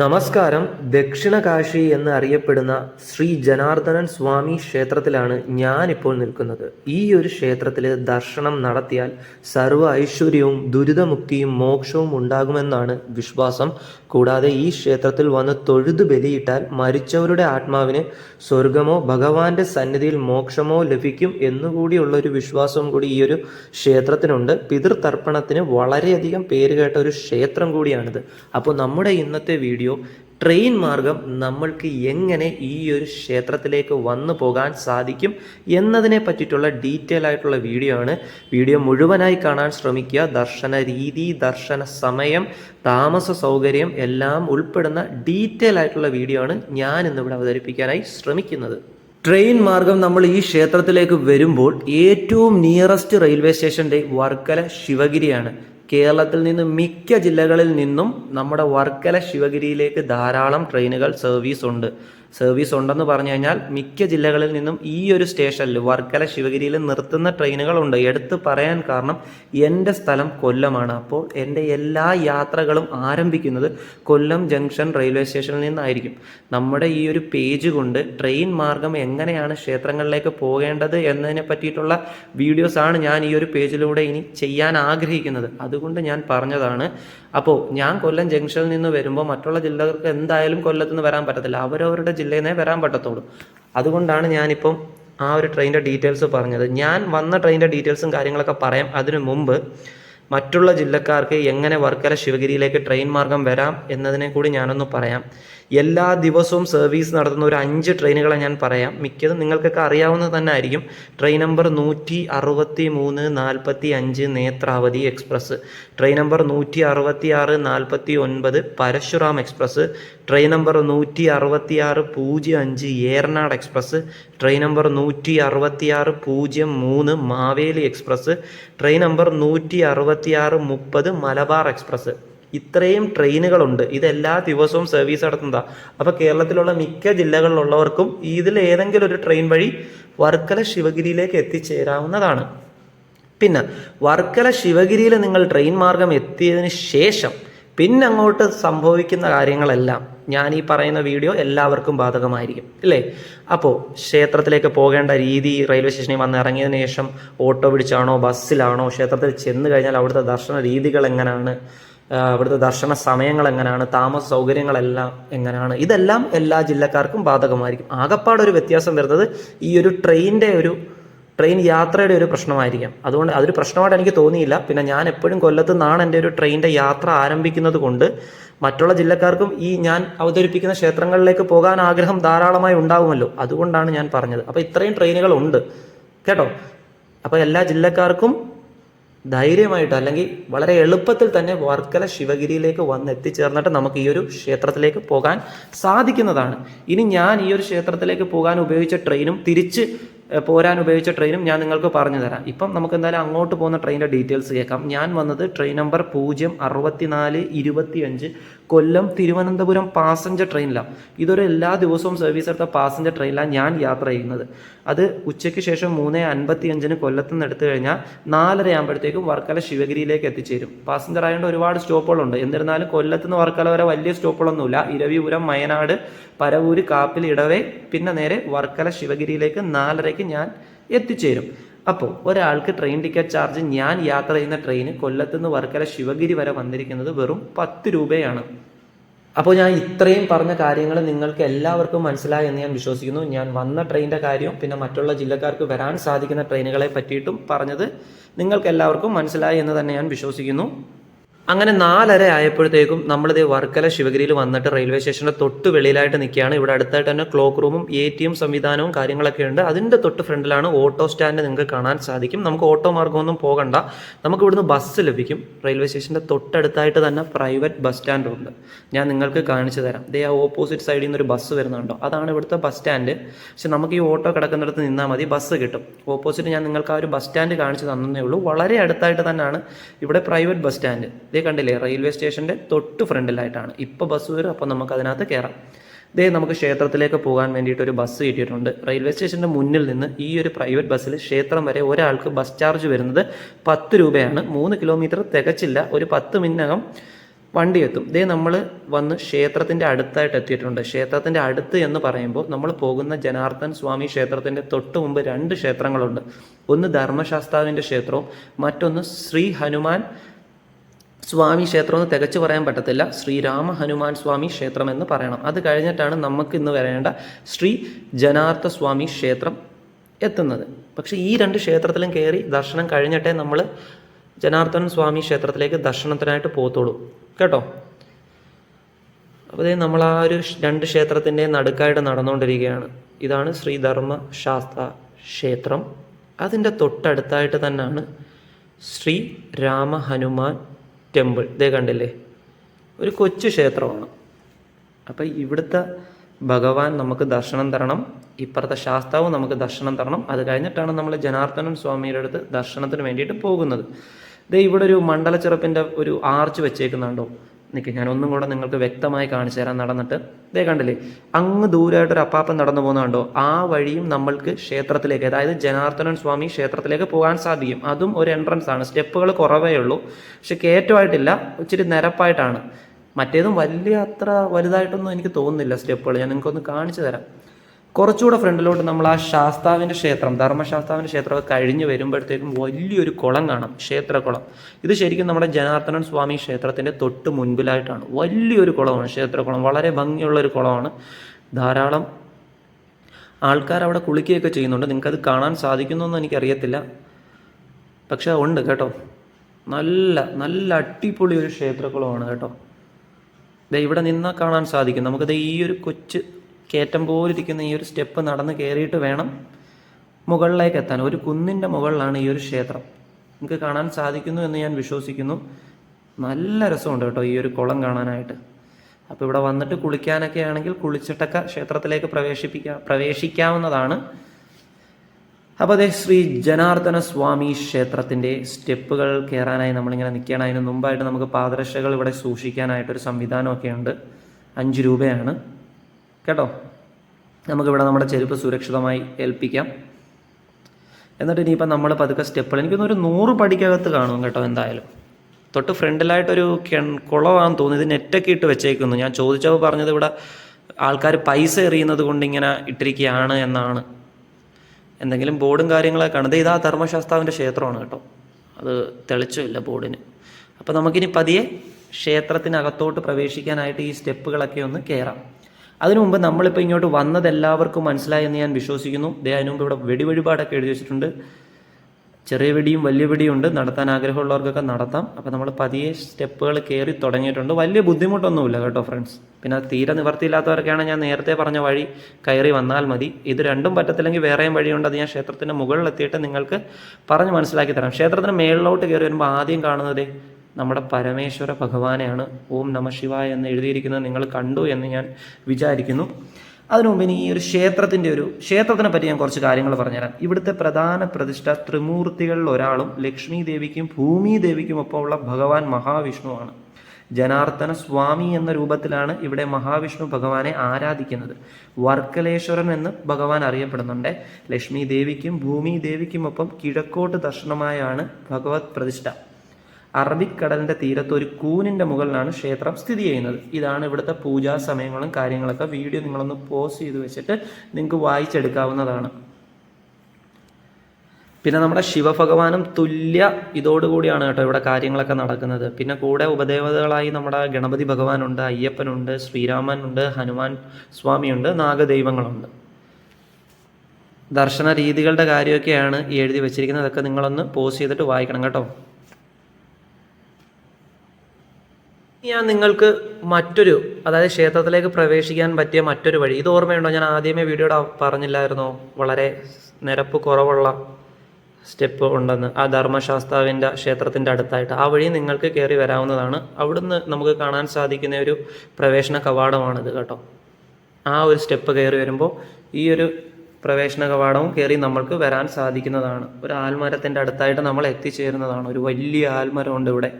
നമസ്കാരം. ദക്ഷിണ കാശി എന്ന് അറിയപ്പെടുന്ന ശ്രീ ജനാർദ്ദനൻ സ്വാമി ക്ഷേത്രത്തിലാണ് ഞാനിപ്പോൾ നിൽക്കുന്നത്. ഈ ഒരു ക്ഷേത്രത്തിൽ ദർശനം നടത്തിയാൽ സർവ ഐശ്വര്യവും ദുരിതമുക്തിയും മോക്ഷവും ഉണ്ടാകുമെന്നാണ് വിശ്വാസം. കൂടാതെ ഈ ക്ഷേത്രത്തിൽ വന്ന് തൊഴുതു ബലിയിട്ടാൽ മരിച്ചവരുടെ ആത്മാവിന് സ്വർഗമോ ഭഗവാന്റെ സന്നിധിയിൽ മോക്ഷമോ ലഭിക്കും എന്നുകൂടിയുള്ള ഒരു വിശ്വാസവും കൂടി ഈ ഒരു ക്ഷേത്രത്തിനുണ്ട്. പിതൃതർപ്പണത്തിന് വളരെയധികം പേരുകേട്ട ഒരു ക്ഷേത്രം കൂടിയാണിത്. അപ്പോൾ നമ്മുടെ ഇന്നത്തെ വീഡിയോ ട്രെയിൻ മാർഗം നമ്മൾക്ക് എങ്ങനെ ഈ ഒരു ക്ഷേത്രത്തിലേക്ക് വന്നു പോകാൻ സാധിക്കും എന്നതിനെ പറ്റിയിട്ടുള്ള ഡീറ്റെയിൽ ആയിട്ടുള്ള വീഡിയോ ആണ്. വീഡിയോ മുഴുവനായി കാണാൻ ശ്രമിക്കുക. ദർശന രീതി ദർശന സമയം താമസ സൗകര്യം എല്ലാം ഉൾപ്പെടുന്ന ഡീറ്റെയിൽ ആയിട്ടുള്ള വീഡിയോ ആണ് ഞാൻ ഇന്നിവിടെ അവതരിപ്പിക്കാനായി ശ്രമിക്കുന്നത്. ട്രെയിൻ മാർഗം നമ്മൾ ഈ ക്ഷേത്രത്തിലേക്ക് വരുമ്പോൾ ഏറ്റവും നിയറസ്റ്റ് റെയിൽവേ സ്റ്റേഷന്റെ വർക്കല ശിവഗിരിയാണ്. കേരളത്തിൽ നിന്ന് മിക്ക ജില്ലകളിൽ നിന്നും നമ്മുടെ വർക്കല ശിവഗിരിയിലേക്ക് ധാരാളം ട്രെയിനുകൾ സർവീസ് ഉണ്ട്. സർവീസ് ഉണ്ടെന്ന് പറഞ്ഞു കഴിഞ്ഞാൽ മിക്ക ജില്ലകളിൽ നിന്നും ഈ ഒരു സ്റ്റേഷനിൽ വർക്കല ശിവഗിരിയിൽ നിർത്തുന്ന ട്രെയിനുകളുണ്ട് എടുത്തു പറയാൻ കാരണം എന്റെ സ്ഥലം കൊല്ലമാണ്. അപ്പോൾ എന്റെ എല്ലാ യാത്രകളും ആരംഭിക്കുന്നത് കൊല്ലം ജംഗ്ഷൻ റെയിൽവേ സ്റ്റേഷനിൽ നിന്നായിരിക്കും. നമ്മുടെ ഈ ഒരു പേജ് കൊണ്ട് ട്രെയിൻ മാർഗം എങ്ങനെയാണ് ക്ഷേത്രങ്ങളിലേക്ക് പോകേണ്ടത് എന്നതിനെ പറ്റിയിട്ടുള്ള വീഡിയോസാണ് ഞാൻ ഈ ഒരു പേജിലൂടെ ഇനി ചെയ്യാൻ ആഗ്രഹിക്കുന്നത്. അതുകൊണ്ട് ഞാൻ പറഞ്ഞതാണ് അപ്പോൾ ഞാൻ കൊല്ലം ജംഗ്ഷനിൽ നിന്ന് വരുമ്പോൾ മറ്റുള്ള ജില്ലകൾക്ക് എന്തായാലും കൊല്ലത്ത് നിന്ന് വരാൻ പറ്റത്തില്ല. അവരവരുടെ ജില്ലയിൽ നിന്നേ വരാൻ പറ്റത്തുള്ളൂ. അതുകൊണ്ടാണ് ഞാനിപ്പം ആ ഒരു ട്രെയിനിന്റെ ഡീറ്റെയിൽസ് പറഞ്ഞത്. ഞാൻ വന്ന ട്രെയിനിന്റെ ഡീറ്റെയിൽസും കാര്യങ്ങളൊക്കെ പറയാം. അതിനു മുമ്പ് മറ്റുള്ള ജില്ലക്കാർക്ക് എങ്ങനെ വർക്കല ശിവഗിരിയിലേക്ക് ട്രെയിൻ മാർഗം വരാം എന്നതിനെ കൂടി ഞാനൊന്ന് പറയാം. എല്ലാ ദിവസവും സർവീസ് നടത്തുന്ന ഒരു അഞ്ച് ട്രെയിനുകളെ ഞാൻ പറയാം. മിക്കതും നിങ്ങൾക്കൊക്കെ അറിയാവുന്നത് തന്നെ ആയിരിക്കും. ട്രെയിൻ നമ്പർ നൂറ്റി അറുപത്തി മൂന്ന് നാൽപ്പത്തി അഞ്ച് നേത്രാവതി എക്സ്പ്രസ് ട്രെയിൻ നമ്പർ നൂറ്റി അറുപത്തി ആറ് നാൽപ്പത്തി ഒൻപത് പരശുറാം എക്സ്പ്രസ് ട്രെയിൻ നമ്പർ നൂറ്റി അറുപത്തി ആറ് പൂജ്യം അഞ്ച് ഏറനാട് എക്സ്പ്രസ് ട്രെയിൻ നമ്പർ നൂറ്റി അറുപത്തി ആറ് പൂജ്യം മൂന്ന് മാവേലി എക്സ്പ്രസ് ട്രെയിൻ നമ്പർ നൂറ്റി അറുപത്തി ആറ് മുപ്പത് മലബാർ എക്സ്പ്രസ്. ഇത്രയും ട്രെയിനുകളുണ്ട്. ഇതെല്ലാ ദിവസവും സർവീസ് നടത്തുന്നതാണ് അപ്പോൾ കേരളത്തിലുള്ള മിക്ക ജില്ലകളിലുള്ളവർക്കും ഇതിൽ ഏതെങ്കിലും ഒരു ട്രെയിൻ വഴി വർക്കല ശിവഗിരിയിലേക്ക് എത്തിച്ചേരാവുന്നതാണ്. പിന്നെ വർക്കല ശിവഗിരിയിൽ നിങ്ങൾ ട്രെയിൻ മാർഗം എത്തിയതിന് ശേഷം പിന്നെ അങ്ങോട്ട് സംഭവിക്കുന്ന കാര്യങ്ങളെല്ലാം ഞാൻ ഈ പറയുന്ന വീഡിയോ എല്ലാവർക്കും ബാധകമായിരിക്കും അല്ലേ അപ്പോൾ ക്ഷേത്രത്തിലേക്ക് പോകേണ്ട രീതി റെയിൽവേ സ്റ്റേഷനിൽ വന്ന് ഇറങ്ങിയതിന് ശേഷം ഓട്ടോ പിടിച്ചാണോ ബസ്സിലാണോ ക്ഷേത്രത്തിൽ ചെന്ന് കഴിഞ്ഞാൽ അവിടുത്തെ ദർശന രീതികൾ എങ്ങനെയാണ് അവിടുത്തെ ദർശന സമയങ്ങൾ എങ്ങനെയാണ് താമസ സൗകര്യങ്ങളെല്ലാം എങ്ങനെയാണ് ഇതെല്ലാം എല്ലാ ജില്ലക്കാർക്കും ബാധകമായിരിക്കും. ആകപ്പാടൊരു വ്യത്യാസം വരുന്നത് ഈ ഒരു ട്രെയിനിന്റെ ഒരു ട്രെയിൻ യാത്രയുടെ ഒരു പ്രശ്നമായിരിക്കാം. അതുകൊണ്ട് അതൊരു പ്രശ്നമായിട്ട് എനിക്ക് തോന്നിയില്ല. പിന്നെ ഞാൻ എപ്പോഴും കൊല്ലത്ത് നിന്നാണ് എന്റെ ഒരു ട്രെയിനിന്റെ യാത്ര ആരംഭിക്കുന്നത് കൊണ്ട് മറ്റുള്ള ജില്ലക്കാർക്കും ഈ ഞാൻ അവതരിപ്പിക്കുന്ന ക്ഷേത്രങ്ങളിലേക്ക് പോകാൻ ആഗ്രഹം ധാരാളമായി ഉണ്ടാകുമല്ലോ അതുകൊണ്ടാണ് ഞാൻ പറഞ്ഞത്. അപ്പോൾ ഇത്രയും ട്രെയിനുകൾ ഉണ്ട്. കേട്ടോ? അപ്പോൾ എല്ലാ ജില്ലക്കാർക്കും ധൈര്യമായിട്ട് അല്ലെങ്കിൽ വളരെ എളുപ്പത്തിൽ തന്നെ വർക്കല ശിവഗിരിയിലേക്ക് വന്ന് എത്തിച്ചേർന്നിട്ട് നമുക്ക് ഈ ഒരു ക്ഷേത്രത്തിലേക്ക് പോകാൻ സാധിക്കുന്നതാണ്. ഇനി ഞാൻ ഈ ഒരു ക്ഷേത്രത്തിലേക്ക് പോകാൻ ഉപയോഗിച്ച ട്രെയിനും തിരിച്ച് പോരാൻ ഉപയോഗിച്ച ട്രെയിനും ഞാൻ നിങ്ങൾക്ക് പറഞ്ഞു തരാം. ഇപ്പം നമുക്ക് എന്തായാലും അങ്ങോട്ട് പോകുന്ന ട്രെയിനിന്റെ ഡീറ്റെയിൽസ് കേൾക്കാം. ഞാൻ വന്നത് ട്രെയിൻ നമ്പർ പൂജ്യം അറുപത്തിനാല് ഇരുപത്തിയഞ്ച് കൊല്ലം തിരുവനന്തപുരം പാസഞ്ചർ ട്രെയിനിലാണ് ഇതൊരു എല്ലാ ദിവസവും സർവീസ് എടുത്ത പാസഞ്ചർ ട്രെയിനിലാണ് ഞാൻ യാത്ര ചെയ്യുന്നത്. അത് ഉച്ചയ്ക്ക് ശേഷം മൂന്ന് അൻപത്തി അഞ്ചിന് കൊല്ലത്ത് നിന്ന് എടുത്തു കഴിഞ്ഞാൽ നാലര ആകുമ്പോഴത്തേക്കും വർക്കല ശിവഗിരിയിലേക്ക് എത്തിച്ചേരും. പാസഞ്ചർ ആയതുകൊണ്ട് ഒരുപാട് സ്റ്റോപ്പുകളുണ്ട്. എന്നിരുന്നാലും കൊല്ലത്ത് നിന്ന് വർക്കല വരെ വലിയ സ്റ്റോപ്പുകളൊന്നുമില്ല. ഇരവിപുരം വയനാട് പരവൂര് കാപ്പിൽ ഇടവേ പിന്നെ നേരെ വർക്കല ശിവഗിരിയിലേക്ക് നാലരയ്ക്ക് ഞാൻ എത്തിച്ചേരും. അപ്പോൾ ഒരാൾക്ക് ട്രെയിൻ ടിക്കറ്റ് ചാർജ് ഞാൻ യാത്ര ചെയ്യുന്ന ട്രെയിന് കൊല്ലത്തു നിന്ന് വർക്കല ശിവഗിരി വരെ വന്നിരിക്കുന്നത് വെറും പത്ത് രൂപയാണ്. അപ്പോൾ ഞാൻ ഇത്രയും പറഞ്ഞ കാര്യങ്ങൾ നിങ്ങൾക്ക് എല്ലാവർക്കും മനസ്സിലായി എന്ന് ഞാൻ വിശ്വസിക്കുന്നു. ഞാൻ വന്ന ട്രെയിനിന്റെ കാര്യവും പിന്നെ മറ്റുള്ള ജില്ലക്കാർക്ക് വരാൻ സാധിക്കുന്ന ട്രെയിനുകളെ പറ്റിയിട്ടും പറഞ്ഞത് നിങ്ങൾക്ക് എല്ലാവർക്കും മനസ്സിലായി എന്ന് തന്നെ ഞാൻ വിശ്വസിക്കുന്നു. അങ്ങനെ നാലര ആയപ്പോഴത്തേക്കും നമ്മളിത് വർക്കല ശിവഗിരിയിൽ വന്നിട്ട് റെയിൽവേ സ്റ്റേഷന്റെ തൊട്ട് വെളിയിലായിട്ട് നിൽക്കുകയാണ്. ഇവിടെ അടുത്തായിട്ട് തന്നെ ക്ലോക്ക് റൂമും എ ടി എം സംവിധാനവും കാര്യങ്ങളൊക്കെ ഉണ്ട്. അതിന്റെ തൊട്ട് ഫ്രണ്ടിലാണ് ഓട്ടോ സ്റ്റാൻഡ് നിങ്ങൾക്ക് കാണാൻ സാധിക്കും. നമുക്ക് ഓട്ടോ മാർഗമൊന്നും പോകണ്ട. നമുക്ക് ഇവിടുന്ന് ബസ് ലഭിക്കും. റെയിൽവേ സ്റ്റേഷന്റെ തൊട്ടടുത്തായിട്ട് തന്നെ പ്രൈവറ്റ് ബസ് സ്റ്റാൻഡ് ഉണ്ട്. ഞാൻ നിങ്ങൾക്ക് കാണിച്ചു തരാം. ദേ ആ ഓപ്പോസിറ്റ് സൈഡിൽ നിന്ന് ഒരു ബസ് വരുന്നുണ്ടോ? അതാണ് ഇവിടുത്തെ ബസ് സ്റ്റാൻഡ്. പക്ഷെ നമുക്ക് ഈ ഓട്ടോ കിടക്കുന്നിടത്ത് നിന്നാൽ മതി. ബസ് കിട്ടും. ഓപ്പോസിറ്റ് ഞാൻ നിങ്ങൾക്ക് ആ ഒരു ബസ് സ്റ്റാൻഡ് കാണിച്ചു തന്നേ ഉള്ളൂ. വളരെ അടുത്തായിട്ട് തന്നെയാണ് ഇവിടെ പ്രൈവറ്റ് ബസ് സ്റ്റാൻഡ്. ഇതേ കണ്ടില്ലേ റെയിൽവേ സ്റ്റേഷന്റെ തൊട്ട് ഫ്രണ്ടിലായിട്ടാണ്. ഇപ്പോൾ ബസ് വരും അപ്പോൾ നമുക്ക് അതിനകത്ത് കയറാം ഇതേ നമുക്ക് ക്ഷേത്രത്തിലേക്ക് പോകാൻ വേണ്ടിയിട്ട് ഒരു ബസ് കിട്ടിയിട്ടുണ്ട്. റെയിൽവേ സ്റ്റേഷന്റെ മുന്നിൽ നിന്ന് ഈ ഒരു പ്രൈവറ്റ് ബസ്സിൽ ക്ഷേത്രം വരെ ഒരാൾക്ക് ബസ് ചാർജ് വരുന്നത് പത്ത് രൂപയാണ്. മൂന്ന് കിലോമീറ്റർ തികച്ചില്ല ഒരു പത്ത് മിനിറ്റകം വണ്ടി എത്തും. ഇതേ നമ്മൾ വന്ന് ക്ഷേത്രത്തിന്റെ അടുത്തായിട്ട് എത്തിയിട്ടുണ്ട്. ക്ഷേത്രത്തിന്റെ അടുത്ത് എന്ന് പറയുമ്പോൾ നമ്മൾ പോകുന്ന ജനാർദ്ദൻ സ്വാമി ക്ഷേത്രത്തിന്റെ തൊട്ട് മുമ്പ് രണ്ട് ക്ഷേത്രങ്ങളുണ്ട്. ഒന്ന് ധർമ്മശാസ്താവിന്റെ ക്ഷേത്രവും മറ്റൊന്ന് ശ്രീ ഹനുമാൻ സ്വാമി ക്ഷേത്രം എന്ന് തികച്ചു പറയാൻ പറ്റത്തില്ല. ശ്രീരാമ ഹനുമാൻ സ്വാമി ക്ഷേത്രം എന്ന് പറയണം. അത് കഴിഞ്ഞിട്ടാണ് നമുക്ക് ഇന്ന് വരേണ്ട ശ്രീ ജനാർദ്ദ സ്വാമി ക്ഷേത്രം എത്തുന്നത്. പക്ഷേ ഈ രണ്ട് ക്ഷേത്രത്തിലും കയറി ദർശനം കഴിഞ്ഞിട്ടേ നമ്മൾ ജനാർദ്ദൻ സ്വാമി ക്ഷേത്രത്തിലേക്ക് ദർശനത്തിനായിട്ട് പോകത്തുള്ളൂ. കേട്ടോ? അപ്പോൾ നമ്മൾ ആ ഒരു രണ്ട് ക്ഷേത്രത്തിന്റെ നടുക്കായിട്ട് നടന്നുകൊണ്ടിരിക്കുകയാണ്. ഇതാണ് ശ്രീധർമ്മ ശാസ്ത്ര ക്ഷേത്രം. അതിന്റെ തൊട്ടടുത്തായിട്ട് തന്നെയാണ് ശ്രീ രാമ ഹനുമാൻ ടെമ്പിൾ. ഇതേ കണ്ടില്ലേ? ഒരു കൊച്ചു ക്ഷേത്രമാണ്. അപ്പം ഇവിടുത്തെ ഭഗവാൻ നമുക്ക് ദർശനം തരണം. ഇപ്പുറത്തെ ശാസ്താവ് നമുക്ക് ദർശനം തരണം. അത് കഴിഞ്ഞിട്ടാണ് നമ്മൾ ജനാർദ്ദനൻ സ്വാമിയുടെ അടുത്ത് ദർശനത്തിന് വേണ്ടിയിട്ട് പോകുന്നത്. ദേ ഇവിടെ ഒരു മണ്ഡലച്ചിറപ്പിന്റെ ഒരു ആർച്ച് വെച്ചേക്കുന്നുണ്ടോ? നിൽക്ക് ഒന്നും കൂടെ നിങ്ങൾക്ക് വ്യക്തമായി കാണിച്ചു തരാൻ നടന്നിട്ട് ഇതേ കണ്ടില്ലേ അങ്ങ് ദൂരമായിട്ട് ഒരു അപ്പാപ്പൻ നടന്നു പോകുന്നുണ്ടോ ആ വഴിയും നമ്മൾക്ക് ക്ഷേത്രത്തിലേക്ക് അതായത് ജനാർദ്ദനൻ സ്വാമി ക്ഷേത്രത്തിലേക്ക് പോകാൻ സാധിക്കും. അതും ഒരു എൻട്രൻസ് ആണ്. സ്റ്റെപ്പുകൾ കുറവേ ഉള്ളൂ. പക്ഷെ കയറ്റമായിട്ടില്ല. ഇച്ചിരി നിരപ്പായിട്ടാണ്. മറ്റേതും വലിയ അത്ര വലുതായിട്ടൊന്നും എനിക്ക് തോന്നുന്നില്ല സ്റ്റെപ്പുകൾ. ഞാൻ നിങ്ങൾക്കൊന്ന് കാണിച്ചു തരാം. കുറച്ചുകൂടെ ഫ്രണ്ടിലോട്ട് നമ്മൾ ആ ശാസ്താവിന്റെ ക്ഷേത്രം ധർമ്മശാസ്താവിന്റെ ക്ഷേത്രമൊക്കെ കഴിഞ്ഞ് വരുമ്പോഴത്തേക്കും വലിയൊരു കുളം കാണാം ക്ഷേത്രക്കുളം ഇത് ശരിക്കും നമ്മുടെ ജനാർദ്ദനൻ സ്വാമി ക്ഷേത്രത്തിന്റെ തൊട്ട് മുൻപിലായിട്ടാണ്. വലിയൊരു കുളമാണ് ക്ഷേത്രക്കുളം വളരെ ഭംഗിയുള്ളൊരു കുളമാണ്. ധാരാളം ആൾക്കാർ അവിടെ കുളിക്കുകയൊക്കെ ചെയ്യുന്നുണ്ട്. നിങ്ങൾക്കത് കാണാൻ സാധിക്കുന്നൊന്നും എനിക്കറിയത്തില്ല. പക്ഷേ ഉണ്ട് കേട്ടോ. നല്ല നല്ല അടിപൊളി ഒരു ക്ഷേത്രക്കുളമാണ് കേട്ടോ ഇവിടെ നിന്നാൽ കാണാൻ സാധിക്കും. നമുക്കത് ഈ ഒരു കൊച്ച് കയറ്റം പോലിരിക്കുന്ന ഈ ഒരു സ്റ്റെപ്പ് നടന്ന് കയറിയിട്ട് വേണം മുകളിലേക്ക് എത്താൻ. ഒരു കുന്നിന്റെ മുകളിലാണ് ഈ ഒരു ക്ഷേത്രം. നിങ്ങൾക്ക് കാണാൻ സാധിക്കുന്നു എന്ന് ഞാൻ വിശ്വസിക്കുന്നു. നല്ല രസമുണ്ട് കേട്ടോ ഈ ഒരു കുളം കാണാനായിട്ട്. അപ്പോൾ ഇവിടെ വന്നിട്ട് കുളിക്കാനൊക്കെ ആണെങ്കിൽ കുളിച്ചിട്ടൊക്കെ ക്ഷേത്രത്തിലേക്ക് പ്രവേശിപ്പിക്കാം പ്രവേശിക്കാവുന്നതാണ്. അപ്പോൾ അതേ ശ്രീ ജനാർദ്ദന സ്വാമി ക്ഷേത്രത്തിന്റെ സ്റ്റെപ്പുകൾ കയറാനായി നമ്മളിങ്ങനെ നിൽക്കുകയാണ്. അതിന് മുമ്പായിട്ട് നമുക്ക് പാദരക്ഷകൾ ഇവിടെ സൂക്ഷിക്കാനായിട്ടൊരു സംവിധാനമൊക്കെ ഉണ്ട്. അഞ്ച് രൂപയാണ്. കേട്ടോ? നമുക്കിവിടെ നമ്മുടെ ചെരുപ്പ് സുരക്ഷിതമായി ഏൽപ്പിക്കാം. എന്നിട്ട് ഇനിയിപ്പോൾ നമ്മൾ പതുക്കെ സ്റ്റെപ്പുകൾ എനിക്കൊന്ന് ഒരു നൂറ് പടിക്കകത്ത് കാണും കേട്ടോ എന്തായാലും. തൊട്ട് ഫ്രണ്ടിലായിട്ടൊരു കെൺ കുളമാണെന്ന് തോന്നുന്നു. ഇത് നെറ്റൊക്കെ ഇട്ട് വെച്ചേക്കുന്നു. ഞാൻ ചോദിച്ചപ്പോൾ പറഞ്ഞത് ഇവിടെ ആൾക്കാർ പൈസ എറിയുന്നത് കൊണ്ട് ഇങ്ങനെ ഇട്ടിരിക്കുകയാണ് എന്നാണ്. എന്തെങ്കിലും ബോർഡും കാര്യങ്ങളൊക്കെ കാണുന്നത് ഇതാ ധർമ്മശാസ്താവിന്റെ ക്ഷേത്രമാണ് കേട്ടോ. അത് തെളിച്ചില്ല ബോർഡിന്. അപ്പോൾ നമുക്കിനി പതിയെ ക്ഷേത്രത്തിനകത്തോട്ട് പ്രവേശിക്കാനായിട്ട് ഈ സ്റ്റെപ്പുകളൊക്കെ ഒന്ന് കയറാം. അതിനു മുമ്പ് നമ്മളിപ്പോൾ ഇങ്ങോട്ട് വന്നത് എല്ലാവർക്കും മനസ്സിലായി എന്ന് ഞാൻ വിശ്വസിക്കുന്നു. ദേ അതിനു മുമ്പ് ഇവിടെ വെടി വഴിപാടൊക്കെ എഴുതി വെച്ചിട്ടുണ്ട്. ചെറിയ വെടിയും വലിയ വെടിയും ഉണ്ട്. നടത്താൻ ആഗ്രഹമുള്ളവർക്കൊക്കെ നടത്താം. അപ്പോൾ നമ്മൾ പതിയെ സ്റ്റെപ്പുകൾ കയറി തുടങ്ങിയിട്ടുണ്ട്. വലിയ ബുദ്ധിമുട്ടൊന്നുമില്ല കേട്ടോ ഫ്രണ്ട്സ് പിന്നെ തീരെ നിവർത്തിയില്ലാത്തവർക്കാണ് ഞാൻ നേരത്തെ പറഞ്ഞ വഴി കയറി വന്നാൽ മതി. ഇത് രണ്ടും പറ്റത്തില്ലെങ്കിൽ വേറെയും വഴിയുണ്ട്. അത് ഞാൻ ക്ഷേത്രത്തിന്റെ മുകളിലെത്തിയിട്ട് നിങ്ങൾക്ക് പറഞ്ഞ് മനസ്സിലാക്കി തരാം. ക്ഷേത്രത്തിന് മേളിലോട്ട് കയറി വരുമ്പോൾ ആദ്യം കാണുന്നത് നമ്മുടെ പരമേശ്വര ഭഗവാനെയാണ് ഓം നമ ശിവായ എന്ന് എഴുതിയിരിക്കുന്നത് നിങ്ങൾ കണ്ടു എന്ന് ഞാൻ വിചാരിക്കുന്നു. അതിനു മുമ്പ് ഇനി ഈ ഒരു ക്ഷേത്രത്തിന്റെ ഒരു ക്ഷേത്രത്തിനെ പറ്റി ഞാൻ കുറച്ച് കാര്യങ്ങൾ പറഞ്ഞുതരാം. ഇവിടുത്തെ പ്രധാന പ്രതിഷ്ഠ ത്രിമൂർത്തികളിൽ ഒരാളും ലക്ഷ്മി ദേവിക്കും ഭൂമി ദേവിക്കും ഒപ്പമുള്ള ഭഗവാൻ മഹാവിഷ്ണുവാണ് ജനാർദ്ദന സ്വാമി എന്ന രൂപത്തിലാണ് ഇവിടെ മഹാവിഷ്ണു ഭഗവാനെ ആരാധിക്കുന്നത്. വർക്കലേശ്വരൻ എന്ന് ഭഗവാൻ അറിയപ്പെടുന്നുണ്ട്. ലക്ഷ്മി ദേവിക്കും ഭൂമി ദേവിക്കുമൊപ്പം കിഴക്കോട്ട് ദർശനമായാണ് ഭഗവത് പ്രതിഷ്ഠ. അറബിക്കടലിന്റെ തീരത്ത് ഒരു കൂനിന്റെ മുകളിലാണ് ക്ഷേത്രം സ്ഥിതി ചെയ്യുന്നത്. ഇതാണ് ഇവിടുത്തെ പൂജാ സമയങ്ങളും കാര്യങ്ങളൊക്കെ. വീഡിയോ നിങ്ങളൊന്ന് പോസ് ചെയ്ത് വെച്ചിട്ട് നിങ്ങൾക്ക് വായിച്ചെടുക്കാവുന്നതാണ്. പിന്നെ നമ്മുടെ ശിവഭഗവാനും തുല്യ ഇതോടുകൂടിയാണ് കേട്ടോ ഇവിടെ കാര്യങ്ങളൊക്കെ നടക്കുന്നത്. പിന്നെ കൂടെ ഉപദേവതകളായി നമ്മുടെ ഗണപതി ഭഗവാനുണ്ട് അയ്യപ്പനുണ്ട് ശ്രീരാമനുണ്ട് ഹനുമാൻ സ്വാമിയുണ്ട് നാഗദൈവങ്ങളുണ്ട്. ദർശന രീതികളുടെ കാര്യമൊക്കെയാണ് എഴുതി വെച്ചിരിക്കുന്നത്. അതൊക്കെ നിങ്ങളൊന്ന് പോസ് ചെയ്തിട്ട് വായിക്കണം കേട്ടോ. ഞാൻ നിങ്ങൾക്ക് മറ്റൊരു അതായത് ക്ഷേത്രത്തിലേക്ക് പ്രവേശിക്കാൻ പറ്റിയ മറ്റൊരു വഴി. ഇത് ഓർമ്മയുണ്ടോ? ഞാൻ ആദ്യമേ വീഡിയോയുടെ പറഞ്ഞില്ലായിരുന്നോ. വളരെ നിരപ്പ് കുറവുള്ള സ്റ്റെപ്പ് ഉണ്ടെന്ന്. ആ ധർമ്മശാസ്താവിന്റെ ക്ഷേത്രത്തിന്റെ അടുത്തായിട്ട്. ആ വഴി നിങ്ങൾക്ക് കയറി വരാവുന്നതാണ്. അവിടുന്ന് നമുക്ക് കാണാൻ സാധിക്കുന്ന ഒരു പ്രവേശന കവാടമാണിത് കേട്ടോ. ആ ഒരു സ്റ്റെപ്പ് കയറി വരുമ്പോൾ ഈ ഒരു പ്രവേശന കവാടവും കയറി നമ്മൾക്ക് വരാൻ സാധിക്കുന്നതാണ്. ഒരു ആൽമരത്തിന്റെ അടുത്തായിട്ട് നമ്മൾ എത്തിച്ചേരുന്നതാണ്. ഒരു വലിയ ആൽമരമുണ്ട് ഇവിടെ.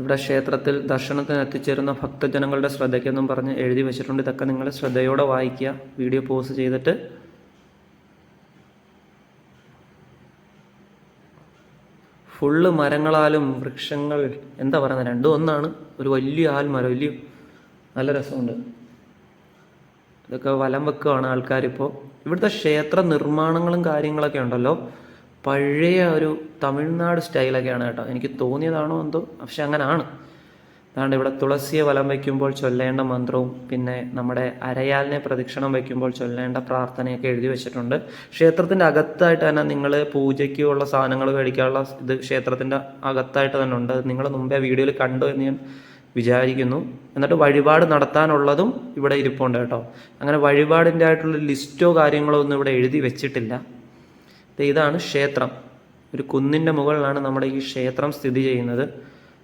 ഇവിടെ ക്ഷേത്രത്തിൽ ദർശനത്തിന് എത്തിച്ചേരുന്ന ഭക്തജനങ്ങളുടെ ശ്രദ്ധയ്ക്കെന്നും പറഞ്ഞ് എഴുതി വെച്ചിട്ടുണ്ട്. ഇതൊക്കെ നിങ്ങൾ ശ്രദ്ധയോടെ വായിക്കുക. വീഡിയോ പോസ് ചെയ്തിട്ട് ഫുള്ള് മരങ്ങളാലും വൃക്ഷങ്ങൾ എന്താ പറയുന്നത്? രണ്ടും ഒന്നാണ്. ഒരു വലിയ ആൽമരം വലിയ നല്ല രസമുണ്ട്. ഇതൊക്കെ വലം വെക്കുകയാണ് ആൾക്കാരിപ്പോൾ ഇവിടുത്തെ ക്ഷേത്ര നിർമ്മാണങ്ങളും കാര്യങ്ങളൊക്കെ ഉണ്ടല്ലോ. പഴയ ഒരു തമിഴ്നാട് സ്റ്റൈലൊക്കെയാണ് കേട്ടോ. എനിക്ക് തോന്നിയതാണോ എന്തോ? പക്ഷെ അങ്ങനെയാണ് അതാണ്ട് ഇവിടെ തുളസിയെ വലം വയ്ക്കുമ്പോൾ ചൊല്ലേണ്ട മന്ത്രവും പിന്നെ നമ്മുടെ അരയാലിനെ പ്രദക്ഷിണം വയ്ക്കുമ്പോൾ ചൊല്ലേണ്ട പ്രാർത്ഥനയൊക്കെ എഴുതി വെച്ചിട്ടുണ്ട്. ക്ഷേത്രത്തിന്റെ അകത്തായിട്ട് തന്നെ നിങ്ങൾ പൂജയ്ക്കുള്ള സാധനങ്ങൾ മേടിക്കാനുള്ള ഇത് ക്ഷേത്രത്തിന്റെ അകത്തായിട്ട് തന്നെ ഉണ്ട്. നിങ്ങൾ മുമ്പേ വീഡിയോയിൽ കണ്ടു എന്ന് ഞാൻ വിചാരിക്കുന്നു. എന്നിട്ട് വഴിപാട് നടത്താനുള്ളതും ഇവിടെ ഇരിപ്പുണ്ട് കേട്ടോ. അങ്ങനെ വഴിപാടിന്റെ ആയിട്ടുള്ള ലിസ്റ്റോ കാര്യങ്ങളോ ഒന്നും ഇവിടെ എഴുതി വെച്ചിട്ടില്ല. ഇതാണ് ക്ഷേത്രം. ഒരു കുന്നിന്റെ മുകളിലാണ് നമ്മുടെ ഈ ക്ഷേത്രം സ്ഥിതി ചെയ്യുന്നത്.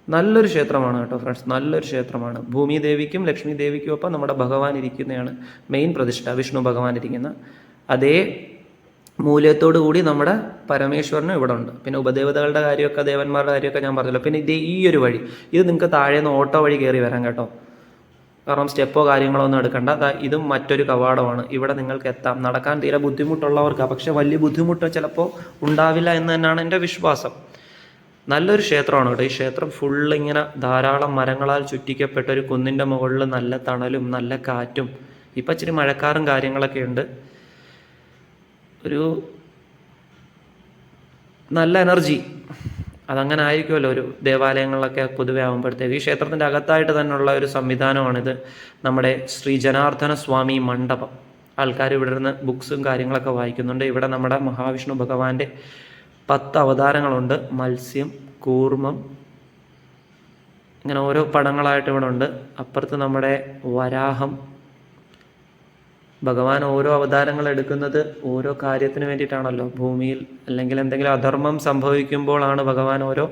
നല്ലൊരു ക്ഷേത്രമാണ് കേട്ടോ ഫ്രണ്ട്സ് നല്ലൊരു ക്ഷേത്രമാണ്. ഭൂമി ദേവിക്കും ലക്ഷ്മി ദേവിക്കും ഒപ്പം നമ്മുടെ ഭഗവാൻ ഇരിക്കുന്നതാണ് മെയിൻ പ്രതിഷ്ഠ വിഷ്ണു ഭഗവാൻ ഇരിക്കുന്ന. അതേ മൂല്യത്തോടു കൂടി നമ്മുടെ പരമേശ്വരനും ഇവിടെ ഉണ്ട്. പിന്നെ ഉപദേവതകളുടെ കാര്യമൊക്കെ ദേവന്മാരുടെ കാര്യമൊക്കെ ഞാൻ പറഞ്ഞല്ലോ. പിന്നെ ഇതേ ഈ ഒരു വഴി ഇത് നിങ്ങൾക്ക് താഴെ നിന്ന് ഓട്ടോ വഴി കയറി വരാം കേട്ടോ. കാരണം സ്റ്റെപ്പോ കാര്യങ്ങളോ ഒന്നും എടുക്കണ്ട. ഇതും മറ്റൊരു കവാടമാണ്. ഇവിടെ നിങ്ങൾക്ക് എത്താം. നടക്കാൻ തീരെ ബുദ്ധിമുട്ടുള്ളവർക്ക് പക്ഷെ വലിയ ബുദ്ധിമുട്ട് ചിലപ്പോൾ ഉണ്ടാവില്ല എന്ന് തന്നെയാണ് എന്റെ വിശ്വാസം. നല്ലൊരു ക്ഷേത്രമാണ് കേട്ടോ. ഈ ക്ഷേത്രം ഫുള്ള് ഇങ്ങനെ ധാരാളം മരങ്ങളാൽ ചുറ്റിക്കപ്പെട്ട ഒരു കുന്നിന്റെ മുകളിൽ നല്ല തണലും നല്ല കാറ്റും ഇപ്പം ഇച്ചിരി മഴക്കാറും കാര്യങ്ങളൊക്കെ ഉണ്ട്. ഒരു നല്ല എനർജി. അതങ്ങനെ ആയിരിക്കുമല്ലോ ഒരു ദേവാലയങ്ങളിലൊക്കെ പൊതുവെ ആകുമ്പോഴത്തേക്ക്. ഈ ക്ഷേത്രത്തിന്റെ അകത്തായിട്ട് തന്നെയുള്ള ഒരു സംവിധാനമാണിത്. നമ്മുടെ ശ്രീ ജനാർദ്ദന സ്വാമി മണ്ഡപം. ആൾക്കാർ ഇവിടെ ഇരുന്ന് ബുക്സും കാര്യങ്ങളൊക്കെ വായിക്കുന്നുണ്ട്. ഇവിടെ നമ്മുടെ മഹാവിഷ്ണു ഭഗവാന്റെ പത്ത് അവതാരങ്ങളുണ്ട്. മത്സ്യം കൂർമ്മം ഇങ്ങനെ ഓരോ പടങ്ങളായിട്ട് ഇവിടെ ഉണ്ട്. അപ്പുറത്ത് നമ്മുടെ വരാഹം ഭഗവാൻ ഓരോ അവതാരങ്ങൾ എടുക്കുന്നത് ഓരോ കാര്യത്തിന് വേണ്ടിയിട്ടാണല്ലോ. ഭൂമിയിൽ അല്ലെങ്കിൽ എന്തെങ്കിലും അധർമ്മം സംഭവിക്കുമ്പോഴാണ് ഭഗവാൻ ഓരോ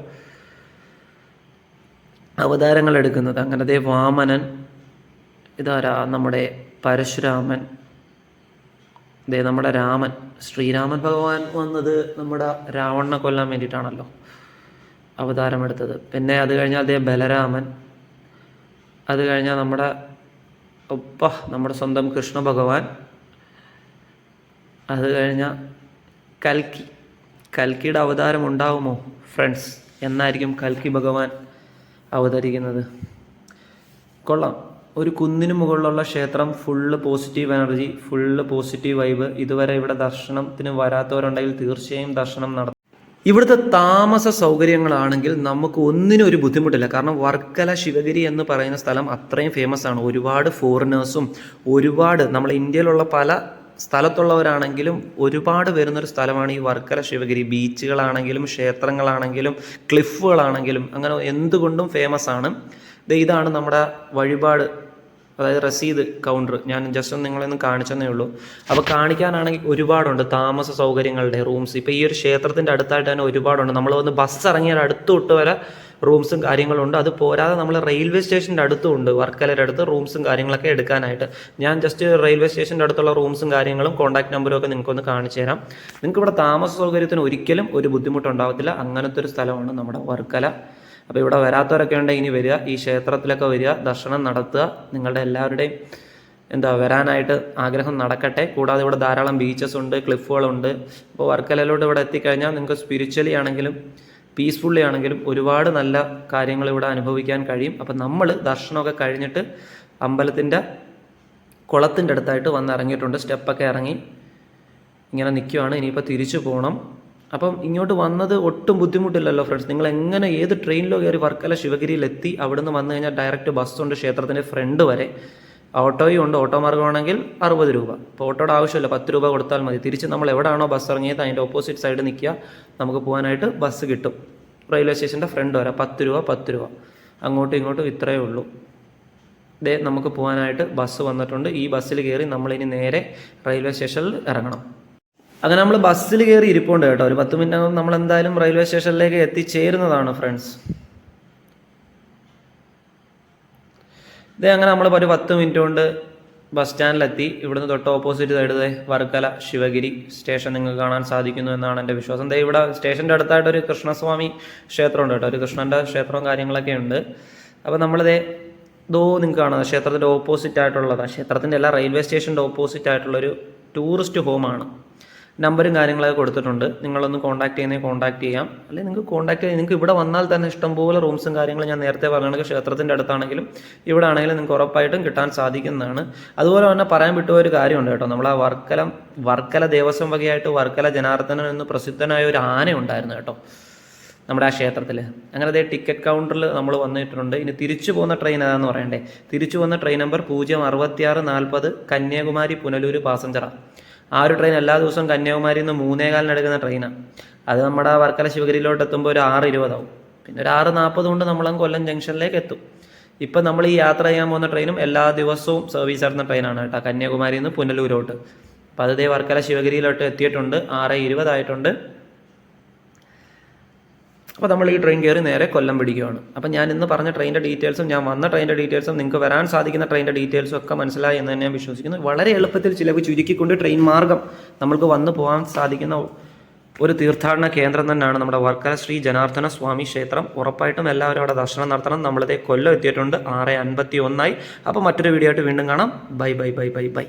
അവതാരങ്ങൾ എടുക്കുന്നത്. അങ്ങനെ ദേ വാമനൻ ഇതാരാ? നമ്മുടെ പരശുരാമൻ. ദേ നമ്മുടെ രാമൻ. ശ്രീരാമൻ ഭഗവാൻ വന്നത് നമ്മുടെ രാവണനെ കൊല്ലാൻ വേണ്ടിയിട്ടാണല്ലോ അവതാരമെടുത്തത്. പിന്നെ അത് കഴിഞ്ഞാൽ അതേ ബലരാമൻ. അത് കഴിഞ്ഞാൽ നമ്മുടെ ഒപ്പ നമ്മുടെ സ്വന്തം കൃഷ്ണ ഭഗവാൻ. അത് കഴിഞ്ഞാൽ കൽക്കി. കൽക്കിയുടെ അവതാരം ഉണ്ടാവുമോ ഫ്രണ്ട്സ് എന്നായിരിക്കും കൽക്കി ഭഗവാൻ അവതരിക്കുന്നത്. കൊള്ളാം. ഒരു കുന്നിന് മുകളിലുള്ള ക്ഷേത്രം full positive energy full positive vibe ഇതുവരെ ഇവിടെ ദർശനത്തിന് വരാത്തവരുണ്ടെങ്കിൽ തീർച്ചയായും ദർശനം നടത്തും. ഇവിടുത്തെ താമസ സൗകര്യങ്ങളാണെങ്കിൽ നമുക്ക് ഒന്നിനും ഒരു ബുദ്ധിമുട്ടില്ല. കാരണം വർക്കല ശിവഗിരി എന്ന് പറയുന്ന സ്ഥലം അത്രയും ഫേമസ് ആണ്. ഒരുപാട് ഫോറിനേഴ്സും ഒരുപാട് നമ്മൾ ഇന്ത്യയിലുള്ള പല സ്ഥലത്തുള്ളവരാണെങ്കിലും ഒരുപാട് വരുന്നൊരു സ്ഥലമാണ് ഈ വർക്കല ശിവഗിരി. ബീച്ചുകളാണെങ്കിലും ക്ഷേത്രങ്ങളാണെങ്കിലും ക്ലിഫുകളാണെങ്കിലും അങ്ങനെ എന്തുകൊണ്ടും ഫേമസ് ആണ്. ഇതാണ് നമ്മുടെ വഴിപാട് അതായത് റസീദ് കൗണ്ടർ ഞാൻ ജസ്റ്റ് ഒന്ന് നിങ്ങളെ ഒന്ന് കാണിച്ചെന്നേ ഉള്ളൂ. അപ്പോൾ കാണിക്കാനാണെങ്കിൽ ഒരുപാടുണ്ട്. താമസ സൗകര്യങ്ങളുടെ റൂംസ് ഇപ്പോൾ ഈ ഒരു ക്ഷേത്രത്തിന്റെ അടുത്തായിട്ട് തന്നെ ഒരുപാടുണ്ട്. നമ്മൾ വന്ന് ബസ് ഇറങ്ങിയാൽ അടുത്ത് തൊട്ട് വരെ റൂംസും കാര്യങ്ങളും ഉണ്ട് അത് പോരാതെ നമ്മൾ റെയിൽവേ സ്റ്റേഷന്റെ അടുത്തും ഉണ്ട്. വർക്കലയുടെ അടുത്ത് റൂംസും കാര്യങ്ങളൊക്കെ എടുക്കാനായിട്ട്. ഞാൻ ജസ്റ്റ് റെയിൽവേ സ്റ്റേഷന്റെ അടുത്തുള്ള റൂംസും കാര്യങ്ങളും കോൺടാക്ട് നമ്പറും ഒക്കെ നിങ്ങൾക്കൊന്ന് കാണിച്ചു തരാം. നിങ്ങൾക്ക് ഇവിടെ താമസ സൗകര്യത്തിന് ഒരിക്കലും ഒരു ബുദ്ധിമുട്ടുണ്ടാവത്തില്ല. അങ്ങനത്തെ ഒരു സ്ഥലമാണ് നമ്മുടെ വർക്കല. അപ്പോൾ ഇവിടെ വരാത്തവരൊക്കെ ഉണ്ടെങ്കിൽ ഇനി വരിക. ഈ ക്ഷേത്രത്തിലൊക്കെ വരിക. ദർശനം നടത്തുക. നിങ്ങളുടെ എല്ലാവരുടെയും എന്താ വരാനായിട്ട് ആഗ്രഹം നടക്കട്ടെ. കൂടാതെ ഇവിടെ ധാരാളം ബീച്ചസ് ഉണ്ട് ക്ലിഫുകളുണ്ട് അപ്പോൾ വർക്കലയിലോട്ട് ഇവിടെ എത്തിക്കഴിഞ്ഞാൽ നിങ്ങൾക്ക് സ്പിരിച്വലി ആണെങ്കിലും പീസ്ഫുള്ളി ആണെങ്കിലും ഒരുപാട് നല്ല കാര്യങ്ങൾ ഇവിടെ അനുഭവിക്കാൻ കഴിയും. അപ്പം നമ്മൾ ദർശനമൊക്കെ കഴിഞ്ഞിട്ട് അമ്പലത്തിന്റെ കുളത്തിന്റെ അടുത്തായിട്ട് വന്ന് ഇറങ്ങിയിട്ടുണ്ട്. സ്റ്റെപ്പൊക്കെ ഇറങ്ങി ഇങ്ങനെ നിൽക്കുവാണ്. ഇനിയിപ്പോൾ തിരിച്ചു പോകണം. അപ്പം ഇങ്ങോട്ട് വന്നത് ഒട്ടും ബുദ്ധിമുട്ടില്ലല്ലോ ഫ്രണ്ട്സ് നിങ്ങൾ എങ്ങനെ ഏത് ട്രെയിനിലോ കയറി വർക്കല ശിവഗിരിയിൽ എത്തി അവിടുന്ന് വന്നു കഴിഞ്ഞാൽ ഡയറക്റ്റ് ബസ്സുണ്ട് ക്ഷേത്രത്തിന്റെ ഫ്രണ്ട് വരെ. ഓട്ടോയും ഉണ്ട് ഓട്ടോ മാർഗമാണെങ്കിൽ അറുപത് രൂപ. അപ്പോൾ ഓട്ടോയുടെ ആവശ്യമില്ല പത്ത് രൂപ കൊടുത്താൽ മതി. തിരിച്ച് നമ്മൾ എവിടെയാണോ ബസ് ഇറങ്ങിയത് അതിന്റെ ഓപ്പോസിറ്റ് സൈഡ് നിൽക്കുക നമുക്ക് പോകാനായിട്ട് ബസ് കിട്ടും. റെയിൽവേ സ്റ്റേഷന്റെ ഫ്രണ്ട് വരെ. പത്ത് രൂപ പത്ത് രൂപ. അങ്ങോട്ടും ഇങ്ങോട്ടും ഇത്രയേ ഉള്ളൂ. ദേ നമുക്ക് പോകാനായിട്ട് ബസ് വന്നിട്ടുണ്ട്. ഈ ബസ്സിൽ കയറി നമ്മളിനി നേരെ റെയിൽവേ സ്റ്റേഷനിൽ ഇറങ്ങണം. അങ്ങനെ നമ്മൾ ബസ്സിൽ കയറി ഇരിപ്പുണ്ട് കേട്ടോ. ഒരു പത്ത് മിനിറ്റ് നമ്മൾ എന്തായാലും റെയിൽവേ സ്റ്റേഷനിലേക്ക് എത്തിച്ചേരുന്നതാണ് ഫ്രണ്ട്സ് ഇതേ അങ്ങനെ നമ്മൾ ഒരു പത്ത് മിനിറ്റ് കൊണ്ട് ബസ് സ്റ്റാൻഡിലെത്തി ഇവിടുന്ന് തൊട്ട് opposite side Varkala Sivagiri station നിങ്ങൾക്ക് കാണാൻ സാധിക്കുന്നു എന്നാണ് എന്റെ വിശ്വാസം. ദേ ഇവിടെ സ്റ്റേഷന്റെ അടുത്തായിട്ട് ഒരു കൃഷ്ണസ്വാമി ക്ഷേത്രമുണ്ട് കേട്ടോ. ഒരു കൃഷ്ണന്റെ ക്ഷേത്രവും കാര്യങ്ങളൊക്കെ ഉണ്ട്. അപ്പോൾ നമ്മളിതേ ദോ നിങ്ങൾക്ക് കാണുന്നത് ക്ഷേത്രത്തിന്റെ ഓപ്പോസിറ്റ് ആയിട്ടുള്ളതാണ്. ക്ഷേത്രത്തിന്റെ എല്ലാ റെയിൽവേ സ്റ്റേഷന്റെ ഓപ്പോസിറ്റ് ആയിട്ടുള്ളൊരു ടൂറിസ്റ്റ് ഹോമാണ് നമ്പറും കാര്യങ്ങളൊക്കെ കൊടുത്തിട്ടുണ്ട്. നിങ്ങളൊന്ന് കോൺടാക്ട് ചെയ്യുന്നതിൽ കോൺടാക്ട് ചെയ്യാം. അല്ലെങ്കിൽ നിങ്ങൾക്ക് കോൺടാക്ട് ചെയ്യാം. നിങ്ങൾക്ക് ഇവിടെ വന്നാൽ തന്നെ ഇഷ്ടംപോലെ റൂംസും കാര്യങ്ങളും ഞാൻ നേരത്തെ പറഞ്ഞ ക്ഷേത്രത്തിന്റെ അടുത്താണെങ്കിലും ഇവിടെ ആണെങ്കിലും നിങ്ങൾക്ക് ഉറപ്പായിട്ടും കിട്ടാൻ സാധിക്കുന്നതാണ്. അതുപോലെ തന്നെ പറയാൻ വിട്ടുപോയ ഒരു കാര്യമുണ്ട് കേട്ടോ. നമ്മൾ ആ വർക്കല വർക്കല ദേവസ്വം വകയായിട്ട് വർക്കല ജനാർദ്ദനൻ എന്ന് പ്രസിദ്ധനായ ഒരു ആന ഉണ്ടായിരുന്നു കേട്ടോ. നമ്മുടെ ആ ക്ഷേത്രത്തിൽ അങ്ങനെ അതേ ടിക്കറ്റ് കൗണ്ടറിൽ നമ്മൾ വന്നിട്ടുണ്ട്. ഇനി തിരിച്ചു പോകുന്ന ട്രെയിൻ ഏതാന്ന് പറയണ്ടേ? തിരിച്ചു പോകുന്ന ട്രെയിൻ നമ്പർ പൂജ്യം അറുപത്തിയാറ് നാൽപ്പത് കന്യാകുമാരി പുനലൂർ പാസഞ്ചറാണ് ആ ഒരു ട്രെയിൻ എല്ലാ ദിവസവും കന്യാകുമാരി നിന്ന് മൂന്നേകാലിന് എടുക്കുന്ന ട്രെയിനാണ് അത് നമ്മുടെ വർക്കല ശിവഗിരിയിലോട്ട് എത്തുമ്പോൾ ഒരു ആറ് ഇരുപതാവും. പിന്നെ ഒരു ആറ് നാൽപ്പത് കൊണ്ട് നമ്മളങ്ങ് കൊല്ലം ജംഗ്ഷനിലേക്ക് എത്തും. ഇപ്പം നമ്മൾ ഈ യാത്ര ചെയ്യാൻ പോകുന്ന ട്രെയിനും എല്ലാ ദിവസവും സർവീസ് നടത്തുന്ന ട്രെയിനാണ് കേട്ടോ കന്യാകുമാരി നിന്ന് പുനലൂരോട്ട് അപ്പോൾ അതേ വർക്കല ശിവഗിരിയിലോട്ട് എത്തിയിട്ടുണ്ട് ആറ് ഇരുപതായിട്ടുണ്ട്. അപ്പോൾ നമ്മൾ ഈ ട്രെയിൻ കയറി നേരെ കൊല്ലം പിടിക്കുകയാണ്. അപ്പോൾ ഞാൻ ഇന്ന് പറഞ്ഞ ട്രെയിനിന്റെ ഡീറ്റെയിൽസും ഞാൻ വന്ന ട്രെയിനിന്റെ ഡീറ്റെയിൽസും നിങ്ങൾക്ക് വരാൻ സാധിക്കുന്ന ട്രെയിനിന്റെ ഡീറ്റെയിൽസും ഒക്കെ മനസ്സിലായി എന്ന് തന്നെ ഞാൻ വിശ്വസിക്കുന്നു. വളരെ എളുപ്പത്തിൽ ചിലവ് ചുരുക്കിക്കൊണ്ട് ട്രെയിൻ മാർഗം നമ്മൾക്ക് വന്നു പോകാൻ സാധിക്കുന്ന ഒരു തീർത്ഥാടന കേന്ദ്രം തന്നെയാണ് നമ്മുടെ വർക്കല ശ്രീ ജനാർദ്ദന സ്വാമി ക്ഷേത്രം. ഉറപ്പായിട്ടും എല്ലാവരും അവിടെ ദർശനം നടത്തണം. നമ്മളിതേ കൊല്ലം എത്തിയിട്ടുണ്ട്. ആറ് അൻപത്തി ഒന്നായി അപ്പോൾ മറ്റൊരു വീഡിയോ ആയിട്ട് വീണ്ടും കാണാം. Bye bye bye bye bye.